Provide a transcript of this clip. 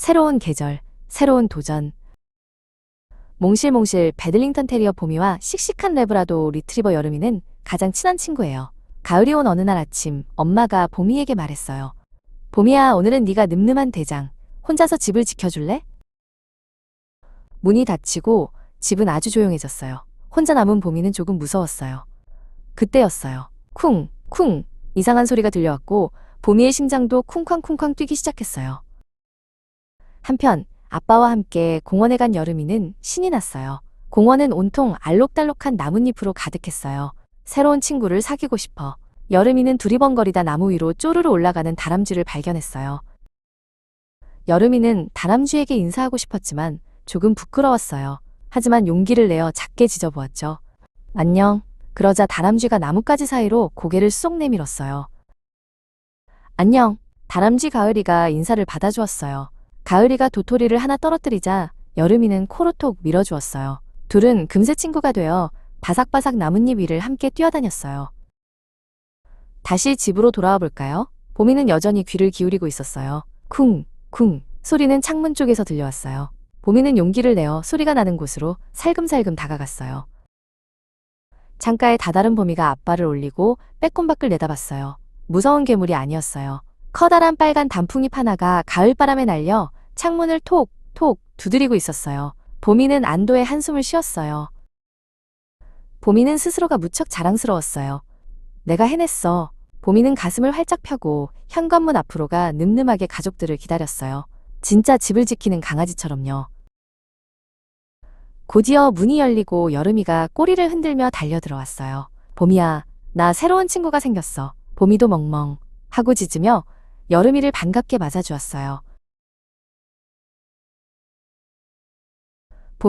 새로운 계절, 새로운 도전. 몽실몽실 베들링턴 테리어 보미와 씩씩한 레브라도 리트리버 여름이는 가장 친한 친구예요. 가을이 온 어느 날 아침 엄마가 보미에게 말했어요. 보미야, 오늘은 네가 늠름한 대장. 혼자서 집을 지켜줄래? 문이 닫히고 집은 아주 조용해졌어요. 혼자 남은 보미는 조금 무서웠어요. 그때였어요. 쿵, 쿵. 이상한 소리가 들려왔고 보미의 심장도 쿵쾅쿵쾅 뛰기 시작했어요. 한편 아빠와 함께 공원에 간 여름이는 신이 났어요. 공원은 온통 알록달록한 나뭇잎으로 가득했어요. 새로운 친구를 사귀고 싶어. 여름이는 두리번거리다 나무 위로 쪼르르 올라가는 다람쥐를 발견했어요. 여름이는 다람쥐에게 인사하고 싶었지만 조금 부끄러웠어요. 하지만 용기를 내어 작게 짖어보았죠. 안녕. 그러자 다람쥐가 나뭇가지 사이로 고개를 쏙 내밀었어요. 안녕. 다람쥐 가을이가 인사를 받아주었어요. 가을이가 도토리를 하나 떨어뜨리자 여름이는 코로 톡 밀어주었어요. 둘은 금세 친구가 되어 바삭바삭 나뭇잎 위를 함께 뛰어다녔어요. 다시 집으로 돌아와 볼까요? 보미는 여전히 귀를 기울이고 있었어요. 쿵, 쿵. 소리는 창문 쪽에서 들려왔어요. 보미는 용기를 내어 소리가 나는 곳으로 살금살금 다가갔어요. 창가에 다다른 보미가 앞발을 올리고 빼꼼밖을 내다봤어요. 무서운 괴물이 아니었어요. 커다란 빨간 단풍잎 하나가 가을바람에 날려 창문을 톡, 톡 두드리고 있었어요. 보미는 안도의 한숨을 쉬었어요. 보미는 스스로가 무척 자랑스러웠어요. 내가 해냈어. 보미는 가슴을 활짝 펴고 현관문 앞으로 가 늠름하게 가족들을 기다렸어요. 진짜 집을 지키는 강아지처럼요. 곧이어 문이 열리고 여름이가 꼬리를 흔들며 달려들어왔어요. 봄이야, 나 새로운 친구가 생겼어. 봄이도 멍멍 하고 짖으며 여름이를 반갑게 맞아주었어요.